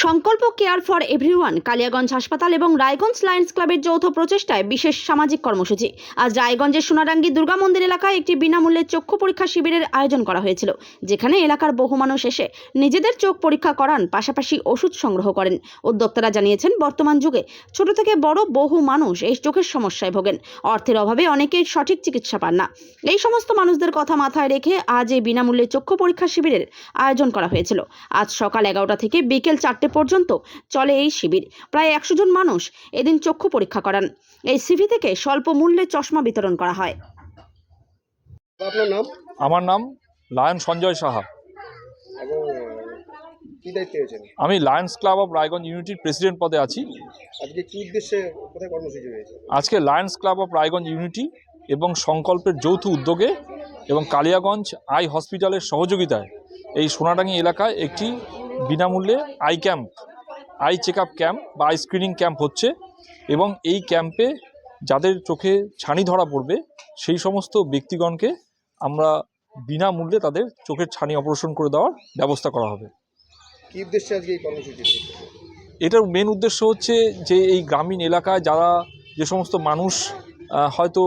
সংকল্প care for everyone, Kaliaganj হাসপাতাল এবং রায়গঞ্জ লায়ন্স ক্লাবের যৌথ প্রচেষ্টায় বিশেষ সামাজিক কর্মসূচি। আজ রায়গঞ্জের সোনারাঙ্গি দুর্গা মন্দির এলাকায় একটি বিনামূল্যে চক্ষু পরীক্ষা শিবিরের আয়োজন করা হয়েছিল, যেখানে এলাকার বহু মানুষ এসে নিজেদের চোখ পরীক্ষা করান, পাশাপাশি ওষুধ সংগ্রহ করেন। উদ্যোক্তারা জানিয়েছেন, বর্তমান যুগে ছোট থেকে বড় বহু মানুষ এই চোখের সমস্যায় ভোগেন। অর্থের অভাবে অনেকেই সঠিক চিকিৎসা পান না। এই সমস্ত মানুষদের কথা মাথায় রেখে আজ এই বিনামূল্যে চক্ষু পরীক্ষা শিবিরের আয়োজন করা হয়েছিল। আজ সকাল এগারোটা থেকে বিকেল চারটে পর্যন্ত চলে এই শিবির। প্রায় একশো জন মানুষ এদিন চক্ষু পরীক্ষা করান। এই সিভি থেকে স্বল্প মূল্যে চশমা বিতরণ করা হয়। আপনার নাম? আমার নাম লায়ন সঞ্জয় সাহা। আমি লায়ন্স ক্লাব অফ রায়গঞ্জ ইউনিটির প্রেসিডেন্ট পদে আছি। আজকে কি উদ্দেশ্যে কোথায় কর্মসূচি হয়েছে আজকে lions club of Raiganj unity এবং সংকল্পের যৌথ উদ্যোগে এবং কালিয়াগঞ্জ আই হসপিটালের সহযোগিতায় এই সোনাডাঙ্গি এলাকায় একটি বিনামূল্যে eye camp eye check up camp বা আই স্ক্রিনিং ক্যাম্প হচ্ছে এবং এই ক্যাম্পে যাদের চোখে ছানি ধরা পড়বে সেই সমস্ত ব্যক্তিগণকে আমরা বিনামূল্যে তাদের চোখের ছানি অপারেশন করে দেওয়ার ব্যবস্থা করা হবে। কি উদ্দেশ্যে আজকে এই কর্মসূচি? এটার মেন উদ্দেশ্য হচ্ছে যে এই গ্রামীণ এলাকায় যারা যে সমস্ত মানুষ হয়তো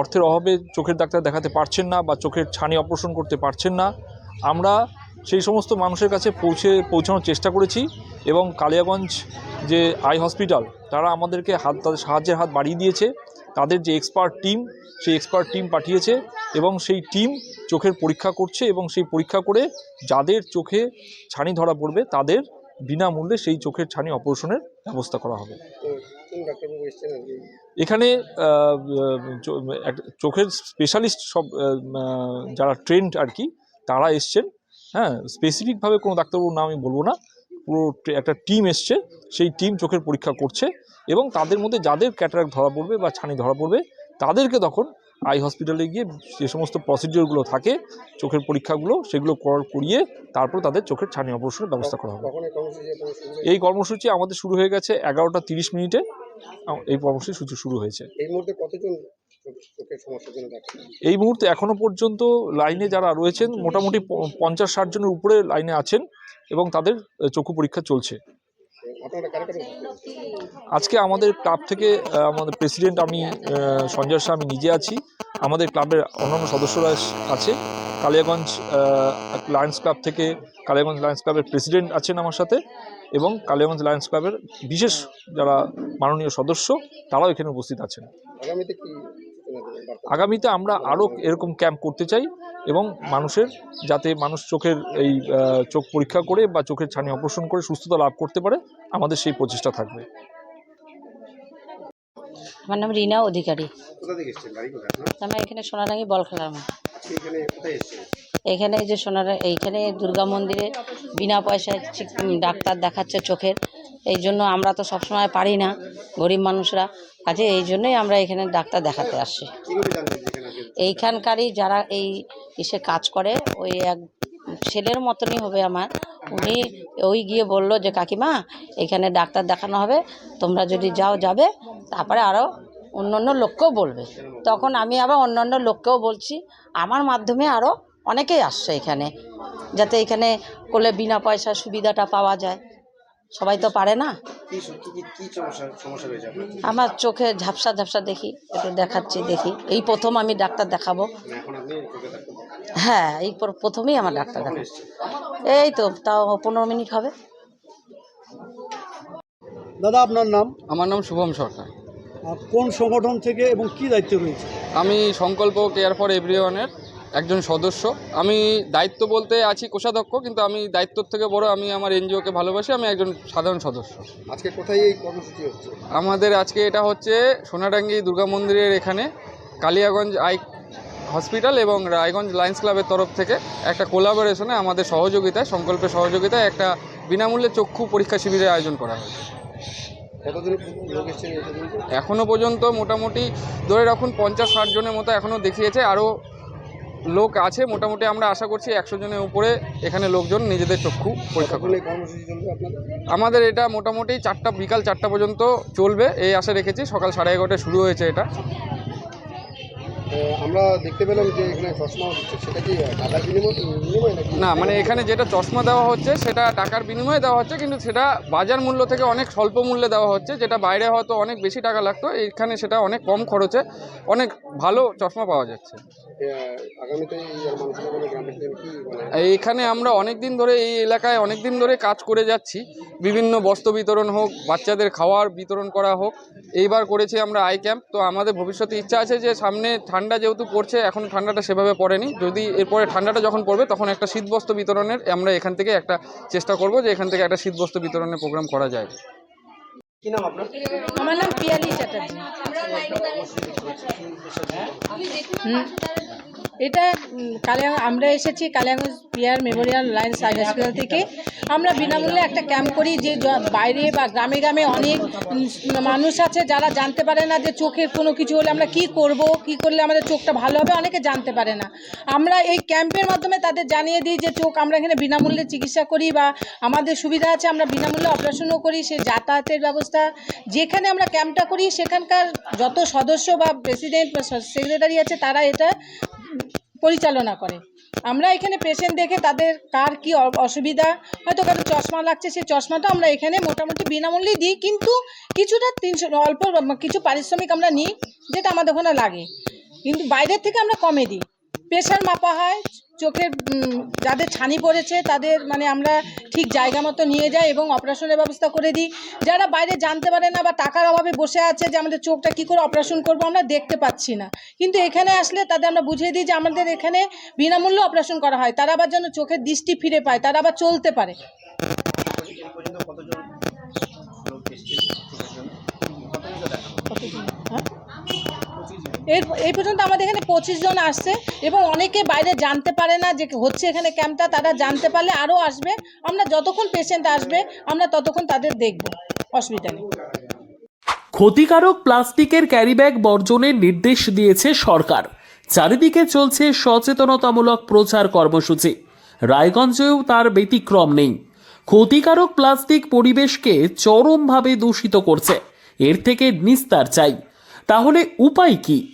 অর্থের অভাবে চোখের ডাক্তার দেখাতে পারছেন না বা চোখের ছানি অপারেশন করতে পারছেন না আমরা সেই সমস্ত মানুষের কাছে পৌঁছে, পৌঁছানোর চেষ্টা করেছি এবং কালিয়াগঞ্জ যে আই হসপিটাল, তারা আমাদেরকে হাত, তাদের সাহায্যের হাত বাড়িয়ে দিয়েছে। তাদের যে এক্সপার্ট টিম সেই এক্সপার্ট টিম পাঠিয়েছে এবং সেই টিম চোখের পরীক্ষা করছে এবং সেই পরীক্ষা করে যাদের চোখে ছানি ধরা পড়বে, তাদের বিনামূল্যে সেই চোখের ছানি অপারেশনের ব্যবস্থা করা হবে। এখানে চোখের স্পেশালিস্ট সব যারা ট্রেন্ড আর কি, তারা এসছেন। হ্যাঁ স্পেসিফিকভাবে কোনো ডাক্তারবাবুর নাম আমি বলব না। পুরো একটা টিম এসছে সেই টিম চোখের পরীক্ষা করছে এবং তাদের মধ্যে যাদের ক্যাটারাক্ট ধরা পড়বে বা ছানি ধরা পড়বে তাদেরকে তখন আই হসপিটালে গিয়ে যে সমস্ত প্রসিডিওরগুলো থাকে চোখের পরীক্ষাগুলো সেগুলো কর- করিয়ে তারপর তাদের চোখের ছানি অপারেশনের ব্যবস্থা করা হবে। এই কর্মসূচি আমাদের শুরু হয়ে গেছে এগারোটা তিরিশ মিনিটে। এই কর্মসূচি শুরু হয়েছে। এই মুহূর্তে কতজন এই মুহূর্তে এখনও পর্যন্ত লাইনে যারা রয়েছেন মোটামুটি পঞ্চাশ ষাট জনের উপরে লাইনে আছেন এবং তাদের চক্ষু পরীক্ষা চলছে? আজকে আমাদের ক্লাব থেকে আমাদের প্রেসিডেন্ট আমি সঞ্জয় শাহ আমি নিজে আছি। আমাদের ক্লাবের অন্যান্য সদস্যরা আছে। কালিয়াগঞ্জ লায়ন্স ক্লাব থেকে কালিয়াগঞ্জ লায়ন্স ক্লাবের প্রেসিডেন্ট আছেন আমার সাথে এবং কালিয়াগঞ্জ লায়ন্স ক্লাবের বিশেষ যারা মাননীয় সদস্য তারাও এখানে উপস্থিত আছেন। আগামীতে আমরা আরও এরকম ক্যাম্প করতে চাই এবং মানুষের যাতে মানুষ চোখের এই চোখ পরীক্ষা করে বা চোখের ছানি অপারেশন করে সুস্থতা লাভ করতে পারে আমাদের সেই প্রচেষ্টা থাকবে। আমার নাম রিনা অধিকারী। আমার এখানে সোনারাঙ্গি বল খেলার মাঠ। এখানে কোথায় এসেছেন? এখানে এই যে সোনারা এইখানে দুর্গা মন্দিরে বিনা পয়সায় ডাক্তার দেখাচ্ছে চোখের। এই জন্য আমরা তো সবসময় পারি না, গরিব মানুষরা। কাজে এই জন্যই আমরা এখানে ডাক্তার দেখাতে আজকে এইখানকারই যারা এই ইসে কাজ করে, ওই এক ছেলের মতনই হবে আমার। উনি ওই গিয়ে বলল যে, কাকিমা, এখানে ডাক্তার দেখানো হবে, তোমরা যদি যাও, যাবে। তারপরে আরও অন্য অন্য লোককেও বলবে। তখন আমি আবার অন্য অন্য লোককেও বলছি, আমার মাধ্যমে আরও অনেকেই আসছে এখানে, যাতে এখানে করলে বিনা পয়সা সুবিধাটা পাওয়া যায়। সবাই তো পারে না। আমার চোখে ঝাপসা ঝাপসা দেখি একটু দেখাচ্ছি দেখি। এই প্রথম আমি ডাক্তার দেখাবো। হ্যাঁ এই প্রথমেই আমার ডাক্তার দেখাবো। এই তো তাও পনেরো মিনিট হবে। দাদা আপনার নাম? আমার নাম শুভম সরকার। কোন সংগঠন থেকে এবং কি দায়িত্ব রয়েছে? আমি সংকল্প কেয়ার ফর এভরিওয়ানের একজন সদস্য। আমি দায়িত্ব বলতে আছি কোষাধ্যক্ষ কিন্তু আমি দায়িত্বর থেকে বড় আমি আমার এনজিওকে ভালোবাসি আমি একজন সাধারণ সদস্য। আজকে কোথায় এই কর্মসূচি হচ্ছে? আমাদের আজকে এটা হচ্ছে সোনাডাঙ্গি দুর্গা মন্দিরের এখানে কালিয়াগঞ্জ আই হসপিটাল এবং রায়গঞ্জ লায়ন্স ক্লাবের তরফ থেকে একটা কোলাবোরেশনে আমাদের সহযোগিতায় সংকল্পের সহযোগিতায় একটা বিনামূল্যে চক্ষু পরীক্ষা শিবিরের আয়োজন করা হয়েছে? এখনও পর্যন্ত? মোটামুটি ধরে রাখুন পঞ্চাশ ষাট জনের মতো এখনও দেখিয়েছে আরও লোক আছে, মোটামুটি আমরা আশা করছি একশো জনের উপরে এখানে লোকজন নিজেদের চক্ষু পরীক্ষা করবে। আমাদের এটা মোটামুটি চারটা, বিকাল চারটা পর্যন্ত চলবে, এই আশা রেখেছি। সকাল সাড়ে এগারোটায় শুরু হয়েছে এটা। আমরা দেখতে পেলাম যে এখানে চশমা হচ্ছে সেটা কি টাকার বিনিময় বিনিময় নাকি? না মানে এখানে যেটা চশমা দেওয়া হচ্ছে সেটা টাকার বিনিময়ে দেওয়া হচ্ছে কিন্তু সেটা বাজার মূল্য থেকে অনেক স্বল্প মূল্যে দেওয়া হচ্ছে যেটা বাইরে হয়তো অনেক বেশি টাকা লাগতো এখানে সেটা অনেক কম খরচে অনেক ভালো চশমা পাওয়া যাচ্ছে। মানে এইখানে আমরা অনেক দিন ধরে এই এলাকায় অনেক দিন ধরে কাজ করে যাচ্ছি। বিভিন্ন বস্ত্র বিতরণ হোক বাচ্চাদের খাওয়ার বিতরণ করা হোক এইবার করেছি আমরা আই ক্যাম্প। তো আমাদের ভবিষ্যতে ইচ্ছা আছে যে সামনে ঠান্ডা যেহেতু পড়ছে এখন ঠান্ডাটা সেভাবে পড়েনি। যদি এরপরে ঠান্ডাটা যখন পড়বে তখন একটা শীতবস্ত্র বিতরণের আমরা এখান থেকে একটা চেষ্টা করব যে এখান থেকে একটা শীতবস্ত্র বিতরণের প্রোগ্রাম করা যায়। কি নাম আপনার? আমার নাম পিয়ালি চ্যাটার্জি। এটা কালিয়া আমরা এসেছি কালিয়াগঞ্জ পিয়ার মেমোরিয়াল লাইন্স হাই হসপিটাল থেকে। আমরা বিনামূল্যে একটা ক্যাম্প করি যে বাইরে বা গ্রামে গ্রামে অনেক মানুষ আছে যারা জানতে পারে না যে চোখের কোনো কিছু হলে আমরা কি করব, কি করলে আমাদের চোখটা ভালো হবে, অনেকে জানতে পারে না। আমরা এই ক্যাম্পের মাধ্যমে তাদের জানিয়ে দিই যে চোখ আমরা এখানে বিনামূল্যে চিকিৎসা করি বা আমাদের সুবিধা আছে, আমরা বিনামূল্যে অপারেশনও করি, সে যাতায়াতের ব্যবস্থা। যেখানে আমরা ক্যাম্পটা করি, সেখানকার যত সদস্য বা প্রেসিডেন্ট বা সেক্রেটারি আছে, তারা এটা পরিচালনা করে। আমরা এখানে পেশেন্ট দেখে তাদের কার কি অসুবিধা, হয়তো কারও চশমা লাগছে, সেই চশমাটা আমরা এখানে মোটামুটি বিনামূল্যে দিই, কিন্তু কিছুটা তিনশো, অল্প কিছু পারিশ্রমিক আমরা নিই, যেটা আমাদের ওখানে লাগে। কিন্তু বাইরের থেকে আমরা কমে দিই। প্রেশার মাপা হয় চোখের যাদের ছানি পড়েছে তাদের মানে আমরা ঠিক জায়গা মতো নিয়ে যাই এবং অপারেশনের ব্যবস্থা করে দিই। যারা বাইরে জানতে পারে না বা টাকার অভাবে বসে আছে যে আমাদের চোখটা কী করে অপারেশন করব আমরা দেখতে পাচ্ছি না। কিন্তু এখানে আসলে তাদের আমরা বুঝিয়ে দিই যে আমাদের এখানে বিনামূল্যে অপারেশন করা হয়। তারা আবার যেন চোখের দৃষ্টি ফিরে পায় তারা আবার চলতে পারে। কতজন? হ্যাঁ? এর এই পর্যন্ত আমাদের এখানে পঁচিশ জন আসছে এবং অনেকে বাইরে জানতে পারে না যে হচ্ছে এখানে ক্যাম্পটা তারা জানতে পারলে আরও আসবে। আমরা যতক্ষণ পেশেন্ট আসবে, আমরা ততক্ষণ তাদের দেখব, অসুবিধা নেই। ক্ষতিকারক প্লাস্টিকের ক্যারিব্যাগ বর্জনের নির্দেশ দিয়েছে সরকার। চারিদিকে চলছে সচেতনতামূলক প্রচার কর্মসূচি। রায়গঞ্জেও তার ব্যতিক্রম নেই। ক্ষতিকারক প্লাস্টিক পরিবেশকে চরমভাবে দূষিত করছে। এর থেকে নিস্তার চাই। তাহলে উপায় কি?